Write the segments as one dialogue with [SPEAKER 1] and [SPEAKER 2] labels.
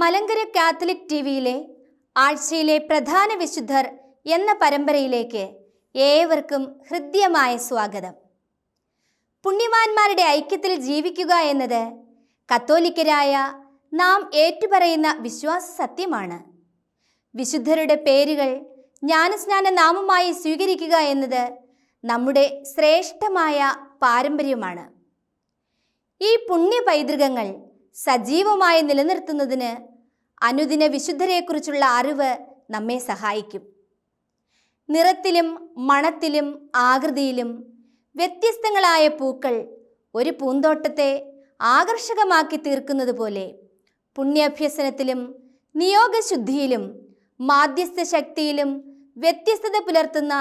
[SPEAKER 1] Malankara Catholic T വിയിലെ ആഴ്ചയിലെ പ്രധാന വിശുദ്ധർ എന്ന പരമ്പരയിലേക്ക് ഏവർക്കും ഹൃദ്യമായ സ്വാഗതം. പുണ്യവാന്മാരുടെ ഐക്യത്തിൽ ജീവിക്കുക എന്നത് കത്തോലിക്കരായ നാം ഏറ്റുപറയുന്ന വിശ്വാസ സത്യമാണ്. വിശുദ്ധരുടെ പേരുകൾ ജ്ഞാനസ്നാന നാമമായി സ്വീകരിക്കുക എന്നത് നമ്മുടെ ശ്രേഷ്ഠമായ പാരമ്പര്യമാണ്. ഈ പുണ്യ പൈതൃകങ്ങൾ സജീവമായി നിലനിർത്തുന്നതിന് അനുദിന വിശുദ്ധരെക്കുറിച്ചുള്ള അറിവ് നമ്മെ സഹായിക്കും. നിറത്തിലും മണത്തിലും ആകൃതിയിലും വ്യത്യസ്തങ്ങളായ പൂക്കൾ ഒരു പൂന്തോട്ടത്തെ ആകർഷകമാക്കി തീർക്കുന്നത് പോലെ പുണ്യാഭ്യസനത്തിലും നിയോഗശുദ്ധിയിലും മാധ്യസ്ഥ ശക്തിയിലും വ്യത്യസ്തത പുലർത്തുന്ന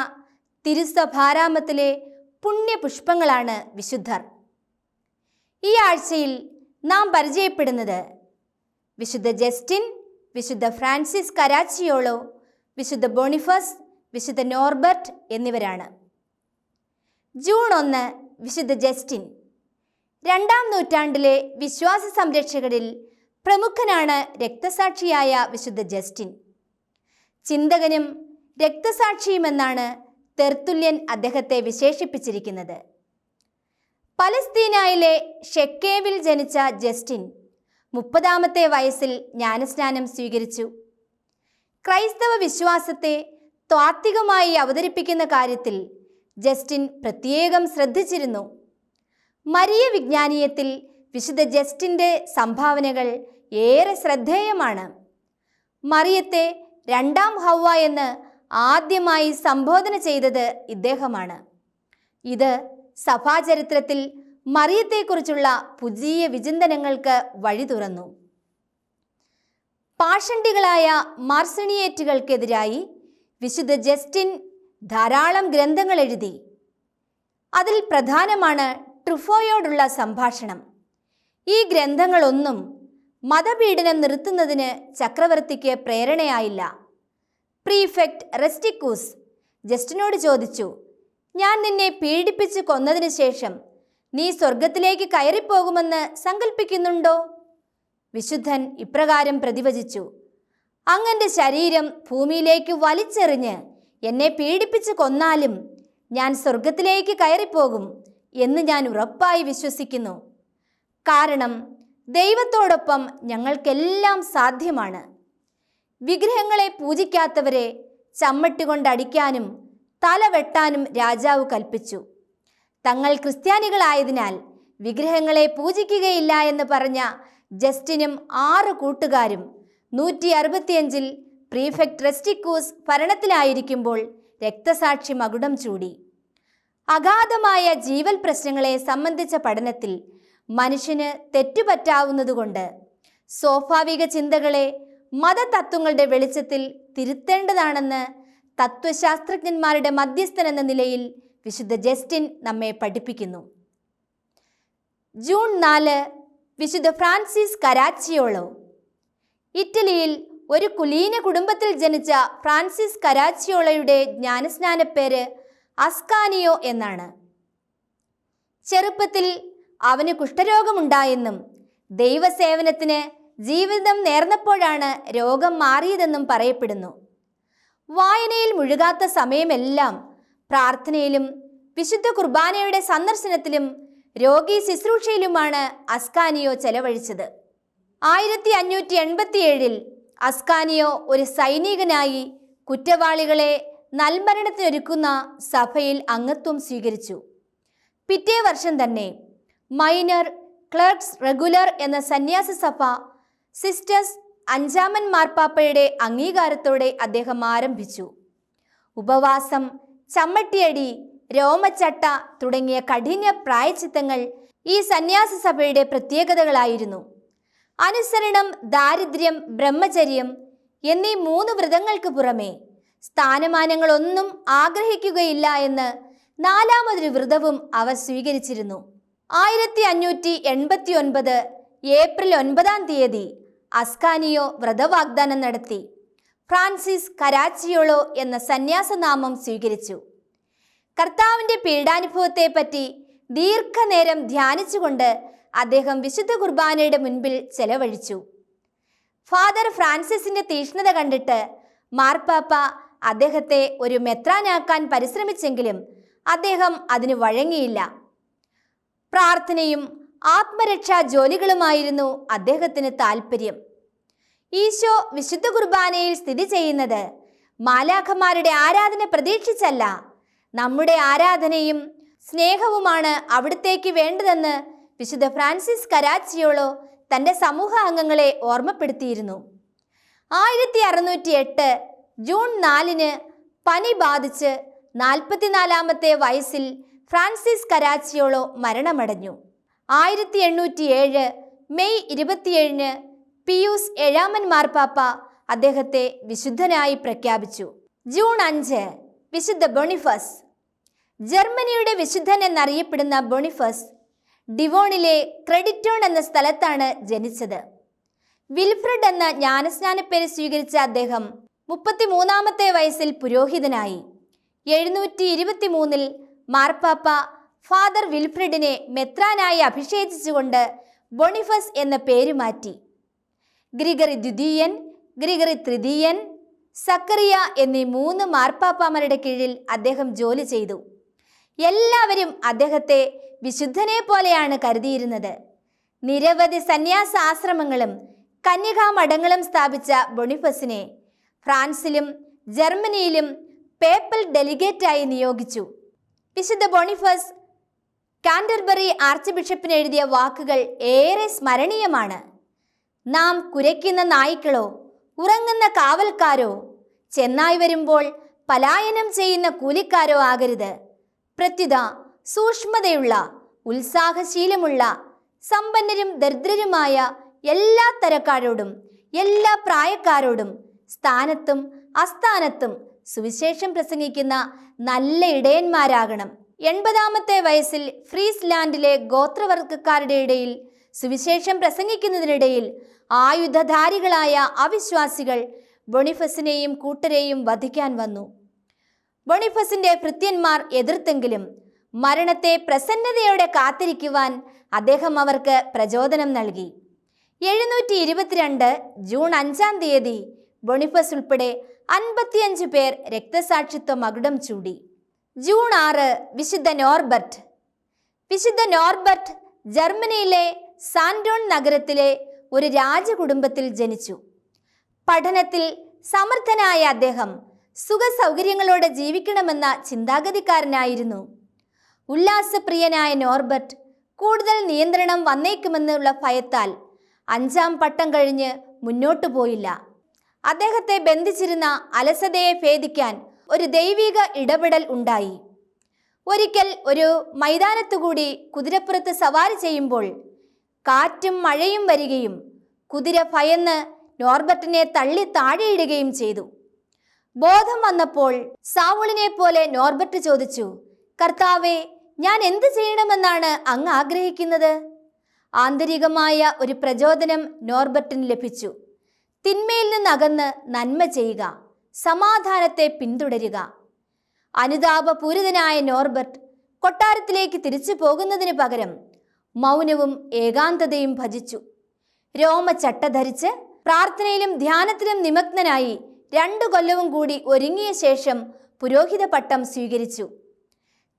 [SPEAKER 1] തിരുസ്വഭാരാമത്തിലെ പുണ്യപുഷ്പങ്ങളാണ് വിശുദ്ധർ. ഈ ആഴ്ചയിൽ നാം പരിചയപ്പെടുന്നത് വിശുദ്ധ ജസ്റ്റിൻ വിശുദ്ധ ഫ്രാൻസിസ് കരാച്ചിയോളോ വിശുദ്ധ ബോണിഫസ് വിശുദ്ധ നോർബർട്ട് എന്നിവരാണ്. ജൂൺ ഒന്ന് വിശുദ്ധ ജസ്റ്റിൻ. രണ്ടാം നൂറ്റാണ്ടിലെ വിശ്വാസ സംരക്ഷകരിൽ പ്രമുഖനാണ് രക്തസാക്ഷിയായ വിശുദ്ധ ജസ്റ്റിൻ. ചിന്തകനും രക്തസാക്ഷിയുമെന്നാണ് തെർത്തുല്യൻ അദ്ദേഹത്തെ വിശേഷിപ്പിച്ചിരിക്കുന്നത്. പലസ്തീനായിലെ ഷെക്കേവിൽ ജനിച്ച ജസ്റ്റിൻ മുപ്പതാമത്തെ വയസ്സിൽ ജ്ഞാനസ്നാനം സ്വീകരിച്ചു. ക്രൈസ്തവ വിശ്വാസത്തെ ത്വാത്വികമായി അവതരിപ്പിക്കുന്ന കാര്യത്തിൽ ജസ്റ്റിൻ പ്രത്യേകം ശ്രദ്ധിച്ചിരുന്നു. മരിയ വിജ്ഞാനീയത്തിൽ വിശുദ്ധ ജസ്റ്റിന്റെ സംഭാവനകൾ ഏറെ ശ്രദ്ധേയമാണ്. മറിയത്തെ രണ്ടാം ഹൗവ എന്ന് ആദ്യമായി സംബോധന ചെയ്തത് ഇദ്ദേഹമാണ്. ഇത് സഭാചരിത്രത്തിൽ മറിയത്തെക്കുറിച്ചുള്ള പുതിയ വിചിന്തനങ്ങൾക്ക് വഴി തുറന്നു. പാഷണ്ടികളായ മാർസണിയേറ്റുകൾക്കെതിരായി വിശുദ്ധ ജസ്റ്റിൻ ധാരാളം ഗ്രന്ഥങ്ങൾ എഴുതി. അതിൽ പ്രധാനമാണ് ട്രുഫോയോടുള്ള സംഭാഷണം. ഈ ഗ്രന്ഥങ്ങളൊന്നും മതപീഡനം നിർത്തുന്നതിന് ചക്രവർത്തിക്ക് പ്രേരണയായില്ല. പ്രീഫെക്ട് റെസ്റ്റിക്കൂസ് ജസ്റ്റിനോട് ചോദിച്ചു ഞാൻ നിന്നെ പീഡിപ്പിച്ച് കൊന്നതിന് ശേഷം നീ സ്വർഗത്തിലേക്ക് കയറിപ്പോകുമെന്ന് സങ്കല്പിക്കുന്നുണ്ടോ വിശുദ്ധൻ ഇപ്രകാരം പ്രതിവചിച്ചു. അങ്ങന്റെ ശരീരം ഭൂമിയിലേക്ക് വലിച്ചെറിഞ്ഞ് എന്നെ പീഡിപ്പിച്ച് കൊന്നാലും ഞാൻ സ്വർഗത്തിലേക്ക് കയറിപ്പോകും എന്ന് ഞാൻ ഉറപ്പായി വിശ്വസിക്കുന്നു. കാരണം ദൈവത്തോടൊപ്പം ഞങ്ങൾക്കെല്ലാം സാധ്യമാണ്. വിഗ്രഹങ്ങളെ പൂജിക്കാത്തവരെ ചമ്മട്ടി കൊണ്ടടിക്കാനും തല വെട്ടാനും രാജാവ് കൽപ്പിച്ചു. തങ്ങൾ ക്രിസ്ത്യാനികളായതിനാൽ വിഗ്രഹങ്ങളെ പൂജിക്കുകയില്ല എന്ന് പറഞ്ഞ ജസ്റ്റിനും ആറ് കൂട്ടുകാരും നൂറ്റി അറുപത്തിയഞ്ചിൽ പ്രീഫെക്ട് റെസ്റ്റിക്കൂസ് ഭരണത്തിലായിരിക്കുമ്പോൾ രക്തസാക്ഷി മകുടം ചൂടി. അഗാധമായ ജീവൽ പ്രശ്നങ്ങളെ സംബന്ധിച്ച പഠനത്തിൽ മനുഷ്യന് തെറ്റുപറ്റാവുന്നതുകൊണ്ട് സ്വാഭാവിക ചിന്തകളെ മതതത്വങ്ങളുടെ വെളിച്ചത്തിൽ തിരുത്തേണ്ടതാണെന്ന് തത്വശാസ്ത്രജ്ഞന്മാരുടെ മധ്യസ്ഥനെന്ന നിലയിൽ വിശുദ്ധ ജസ്റ്റിൻ നമ്മെ പഠിപ്പിക്കുന്നു. ജൂൺ നാല് വിശുദ്ധ ഫ്രാൻസിസ് കരാച്ചിയോളോ. ഇറ്റലിയിൽ ഒരു കുലീന കുടുംബത്തിൽ ജനിച്ച ഫ്രാൻസിസ് കരാച്ചിയോളയുടെ ജ്ഞാനസ്നാന പേര് അസ്കാനിയോ എന്നാണ്. ചെറുപ്പത്തിൽ അവന് കുഷ്ഠരോഗമുണ്ടായെന്നും ദൈവസേവനത്തിന് ജീവിതം നേർന്നപ്പോഴാണ് രോഗം മാറിയതെന്നും പറയപ്പെടുന്നു. വായനയിൽ മുഴുകാത്ത സമയമെല്ലാം പ്രാർത്ഥനയിലും വിശുദ്ധ കുർബാനയുടെ സന്ദർശനത്തിലും രോഗി ശുശ്രൂഷയിലുമാണ് അസ്കാനിയോ ചെലവഴിച്ചത്. ആയിരത്തി അഞ്ഞൂറ്റി എൺപത്തിയേഴിൽ അസ്കാനിയോ ഒരു സൈനികനായി കുറ്റവാളികളെ നൽമരണത്തിനൊരുക്കുന്ന സഭയിൽ അംഗത്വം സ്വീകരിച്ചു. പിറ്റേ വർഷം തന്നെ മൈനർ ക്ലർക്സ് റെഗുലർ എന്ന സന്യാസ സഭ സിസ്റ്റേഴ്സ് അഞ്ചാമൻ മാർപ്പാപ്പയുടെ അംഗീകാരത്തോടെ അദ്ദേഹം ആരംഭിച്ചു. ഉപവാസം ചമ്മട്ടിയടി രോമച്ചട്ട തുടങ്ങിയ കഠിന പ്രായച്ചിത്തങ്ങൾ ഈ സന്യാസ സഭയുടെ പ്രത്യേകതകളായിരുന്നു. അനുസരണം ദാരിദ്ര്യം ബ്രഹ്മചര്യം എന്നീ മൂന്ന് വ്രതങ്ങൾക്ക് പുറമെ സ്ഥാനമാനങ്ങളൊന്നും ആഗ്രഹിക്കുകയില്ല എന്ന് നാലാമതൊരു വ്രതവും അവർ സ്വീകരിച്ചിരുന്നു. ആയിരത്തി അഞ്ഞൂറ്റി എൺപത്തി ഒൻപത് ഏപ്രിൽ ഒൻപതാം തീയതി അസ്കാനിയോ വ്രതവാഗ്ദാനം നടത്തി. ഫ്രാൻസിസ് കരാച്ചിയോളോ എന്ന സന്യാസനാമം സ്വീകരിച്ചു. കർത്താവിന്റെ പീഡാനുഭവത്തെപ്പറ്റി ദീർഘനേരം ധ്യാനിച്ചുകൊണ്ട് അദ്ദേഹം വിശുദ്ധ കുർബാനയുടെ മുൻപിൽ ചെലവഴിച്ചു. ഫാദർ ഫ്രാൻസിസിന്റെ തീഷ്ണത കണ്ടിട്ട് മാർപ്പാപ്പ അദ്ദേഹത്തെ ഒരു മെത്രാനാക്കാൻ പരിശ്രമിച്ചെങ്കിലും അദ്ദേഹം അതിന് വഴങ്ങിയില്ല. പ്രാർത്ഥനയും ആത്മരക്ഷാ ജോലികളുമായിരുന്നു അദ്ദേഹത്തിന് താല്പര്യം ഈശോ വിശുദ്ധ കുർബാനയിൽ സ്ഥിതി ചെയ്യുന്നത്. മാലാഖമാരുടെ ആരാധന പ്രതീക്ഷിച്ചല്ല. നമ്മുടെ ആരാധനയും സ്നേഹവുമാണ് അവിടത്തേക്ക് വേണ്ടതെന്ന് വിശുദ്ധ ഫ്രാൻസിസ് കരാച്ചിയോളോ തന്റെ സമൂഹ അംഗങ്ങളെ ഓർമ്മപ്പെടുത്തിയിരുന്നു. ആയിരത്തി അറുന്നൂറ്റി എട്ട് ജൂൺ നാലിന് പനി ബാധിച്ച് നാൽപ്പത്തിനാലാമത്തെ വയസ്സിൽ ഫ്രാൻസിസ് കരാച്ചിയോളോ മരണമടഞ്ഞു. ആയിരത്തി എണ്ണൂറ്റി ഏഴ് മെയ് ഇരുപത്തിയേഴിന് പിയൂസ് ഏഴാമൻ മാർപ്പാപ്പ അദ്ദേഹത്തെ വിശുദ്ധനായി പ്രഖ്യാപിച്ചു. ജൂൺ അഞ്ച് വിശുദ്ധ ബൊണിഫസ്. ജർമ്മനിയുടെ വിശുദ്ധൻ എന്നറിയപ്പെടുന്ന ബൊണിഫസ് ഡിവോണിലെ ക്രെഡിറ്റോൺ എന്ന സ്ഥലത്താണ് ജനിച്ചത്. വിൽഫ്രഡ് എന്ന ജ്ഞാനസ്നാനപ്പേര് സ്വീകരിച്ച അദ്ദേഹം മുപ്പത്തിമൂന്നാമത്തെ വയസ്സിൽ പുരോഹിതനായി. എഴുന്നൂറ്റി ഇരുപത്തി മൂന്നിൽ മാർപ്പാപ്പ ഫാദർ വിൽഫ്രിഡിനെ മെത്രാനായി അഭിഷേചിച്ചുകൊണ്ട് ബൊണിഫസ് എന്ന പേര് മാറ്റി. ഗ്രിഗറി ദ്വിതീയൻ ഗ്രിഗറി തൃതീയൻ സക്കറിയ എന്നീ മൂന്ന് മാർപ്പാപ്പാമാരുടെ കീഴിൽ അദ്ദേഹം ജോലി ചെയ്തു. എല്ലാവരും അദ്ദേഹത്തെ വിശുദ്ധനെ പോലെയാണ് കരുതിയിരുന്നത്. നിരവധി സന്യാസ ആശ്രമങ്ങളും കന്യകാമഠങ്ങളും സ്ഥാപിച്ച ബൊണിഫസിനെ ഫ്രാൻസിലും ജർമ്മനിയിലും പേപ്പൽ ഡെലിഗേറ്റായി നിയോഗിച്ചു. വിശുദ്ധ ബൊണിഫസ് കാൻഡർബറി ആർച്ച് ബിഷപ്പിന് എഴുതിയ വാക്കുകൾ ഏറെ സ്മരണീയമാണ്. നാം കുരയ്ക്കുന്ന നായ്ക്കളോ ഉറങ്ങുന്ന കാവൽക്കാരോ ചെന്നായി വരുമ്പോൾ പലായനം ചെയ്യുന്ന കൂലിക്കാരോ ആകരുത്. പ്രത്യുത സൂക്ഷ്മതയുള്ള ഉത്സാഹശീലമുള്ള സമ്പന്നരും ദരിദ്രരുമായ എല്ലാ തരക്കാരോടും എല്ലാ പ്രായക്കാരോടും സ്ഥാനത്തും അസ്ഥാനത്തും സുവിശേഷം പ്രസംഗിക്കുന്ന നല്ല ഇടയന്മാരാകണം. എൺപതാമത്തെ വയസ്സിൽ ഫ്രീസ്ലാൻഡിലെ ഗോത്രവർഗക്കാരുടെ ഇടയിൽ സുവിശേഷം പ്രസംഗിക്കുന്നതിനിടയിൽ ആയുധധാരികളായ അവിശ്വാസികൾ ബൊണിഫസിനെയും കൂട്ടരെയും വധിക്കാൻ വന്നു. ബൊണിഫസിന്റെ ഭൃത്യന്മാർ എതിർത്തെങ്കിലും മരണത്തെ പ്രസന്നതയോടെ കാത്തിരിക്കുവാൻ അദ്ദേഹം അവർക്ക് പ്രചോദനം നൽകി. എഴുന്നൂറ്റി ഇരുപത്തിരണ്ട് ജൂൺ അഞ്ചാം തീയതി ബൊണിഫസ് ഉൾപ്പെടെ അൻപത്തിയഞ്ച് പേർ രക്തസാക്ഷിത്വ മകുടം ചൂടി. ജൂൺ ആറ് വിശുദ്ധ നോർബർട്ട്. വിശുദ്ധ നോർബർട്ട് ജർമ്മനിയിലെ സാൻഡോൺ നഗരത്തിലെ ഒരു രാജകുടുംബത്തിൽ ജനിച്ചു. പഠനത്തിൽ സമർത്ഥനായ അദ്ദേഹം സുഖസൗകര്യങ്ങളോടെ ജീവിക്കണമെന്ന ചിന്താഗതിക്കാരനായിരുന്നു. ഉല്ലാസപ്രിയനായ നോർബർട്ട് കൂടുതൽ നിയന്ത്രണം വന്നേക്കുമെന്നുള്ള ഭയത്താൽ അഞ്ചാം പട്ടം കഴിഞ്ഞ് മുന്നോട്ടു പോയില്ല. അദ്ദേഹത്തെ ബന്ധിച്ചിരുന്ന അലസതയെ ഭേദിക്കാൻ ഒരു ദൈവിക ഇടപെടൽ ഉണ്ടായി. ഒരിക്കൽ ഒരു മൈതാനത്തുകൂടി കുതിരപ്പുറത്ത് സവാരി ചെയ്യുമ്പോൾ കാറ്റും മഴയും വരികയും കുതിര ഭയന്ന് നോർബർട്ടിനെ തള്ളി താഴെയിടുകയും ചെയ്തു. ബോധം വന്നപ്പോൾ സാവുളിനെ പോലെ നോർബർട്ട് ചോദിച്ചു കർത്താവെ ഞാൻ എന്ത് ചെയ്യണമെന്നാണ് അങ്ങ് ആഗ്രഹിക്കുന്നത്? ആന്തരികമായ ഒരു പ്രചോദനം നോർബർട്ടിന് ലഭിച്ചു. തിന്മയിൽ നിന്നകന്ന് നന്മ ചെയ്യുക സമാധാനത്തെ പിന്തുടരുക. അനുതാപപൂരിതനായ നോർബർട്ട് കൊട്ടാരത്തിലേക്ക് തിരിച്ചു പോകുന്നതിന് പകരം മൗനവും ഏകാന്തതയും ഭജിച്ചു. രോമച്ചട്ട ധരിച്ച് പ്രാർത്ഥനയിലും ധ്യാനത്തിലും നിമഗ്നനായി രണ്ടു കൊല്ലവും കൂടി ഒരുങ്ങിയ ശേഷം പുരോഹിത പട്ടം സ്വീകരിച്ചു.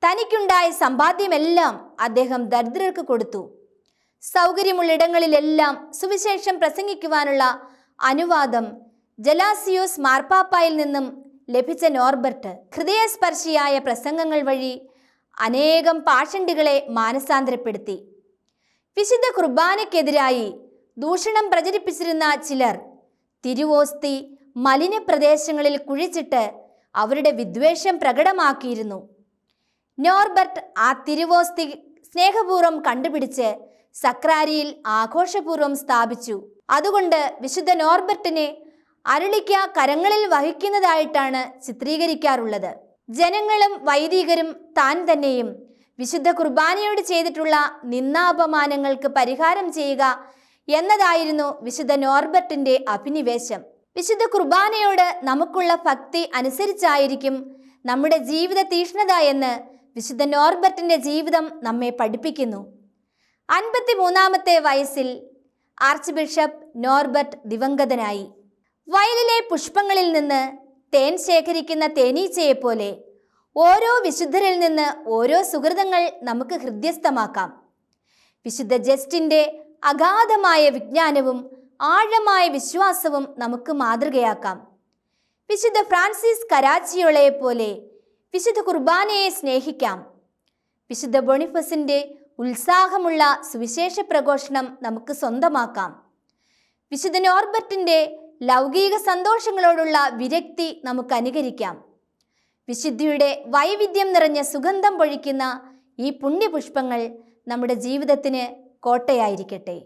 [SPEAKER 1] തനിക്കുണ്ടായ സമ്പാദ്യമെല്ലാം അദ്ദേഹം ദരിദ്രർക്ക് കൊടുത്തു. സൗകര്യമുള്ളിടങ്ങളിലെല്ലാം സുവിശേഷം പ്രസംഗിക്കുവാനുള്ള അനുവാദം ജലാസിയോസ് മാർപ്പാപ്പായിൽ നിന്നും ലഭിച്ച നോർബർട്ട്. ഹൃദയസ്പർശിയായ പ്രസംഗങ്ങൾ വഴി അനേകം പാഷണ്ടികളെ മാനസാന്തരപ്പെടുത്തി. വിശുദ്ധ കുർബാനയ്ക്കെതിരായി ദൂഷണം പ്രചരിപ്പിച്ചിരുന്ന ചിലർ തിരുവോസ്തി മലിന പ്രദേശങ്ങളിൽ കുഴിച്ചിട്ട് അവരുടെ വിദ്വേഷം പ്രകടമാക്കിയിരുന്നു. നോർബർട്ട് ആ തിരുവോസ്തി സ്നേഹപൂർവം കണ്ടുപിടിച്ച് സക്രാരിയിൽ ആഘോഷപൂർവം സ്ഥാപിച്ചു. അതുകൊണ്ട് വിശുദ്ധ നോർബർട്ടിനെ അരുളിക്ക കരങ്ങളിൽ വഹിക്കുന്നതായിട്ടാണ് ചിത്രീകരിക്കാറുള്ളത്. ജനങ്ങളും വൈദികരും താൻ തന്നെയും വിശുദ്ധ കുർബാനയോട് ചെയ്തിട്ടുള്ള നിന്നാപമാനങ്ങൾക്ക് പരിഹാരം ചെയ്യുക എന്നതായിരുന്നു വിശുദ്ധ നോർബർട്ടിന്റെ അഭിനിവേശം. വിശുദ്ധ കുർബാനയോട് നമുക്കുള്ള ഭക്തി അനുസരിച്ചായിരിക്കും നമ്മുടെ ജീവിത തീഷ്ണത എന്ന് വിശുദ്ധ നോർബർട്ടിന്റെ ജീവിതം നമ്മെ പഠിപ്പിക്കുന്നു. അൻപത്തി മൂന്നാമത്തെ വയസ്സിൽ ആർച്ച് ബിഷപ്പ് നോർബർട്ട് ദിവംഗതനായി. വയലിലെ പുഷ്പങ്ങളിൽ നിന്ന് തേൻ ശേഖരിക്കുന്ന തേനീച്ചയെപ്പോലെ ഓരോ വിശുദ്ധരിൽ നിന്ന് ഓരോ സുഹൃതങ്ങൾ നമുക്ക് ഹൃദ്യസ്ഥമാക്കാം. വിശുദ്ധ ജസ്റ്റിന്റെ അഗാധമായ വിജ്ഞാനവും ആഴമായ വിശ്വാസവും നമുക്ക് മാതൃകയാക്കാം. വിശുദ്ധ ഫ്രാൻസിസ് കരാച്ചിയോളയെ പോലെ വിശുദ്ധ കുർബാനയെ സ്നേഹിക്കാം. വിശുദ്ധ ബൊണിഫസിന്റെ ഉത്സാഹമുള്ള സുവിശേഷ പ്രഘോഷണം നമുക്ക് സ്വന്തമാക്കാം. വിശുദ്ധ നോർബർട്ടിന്റെ ലൗകിക സന്തോഷങ്ങളോടുള്ള വിരക്തി നമുക്ക് അനുകരിക്കാം. വിശുദ്ധിയുടെ വൈവിധ്യം നിറഞ്ഞ സുഗന്ധം പൊഴിക്കുന്ന ഈ പുണ്യപുഷ്പങ്ങൾ നമ്മുടെ ജീവിതത്തിന് കോട്ടയായിരിക്കട്ടെ.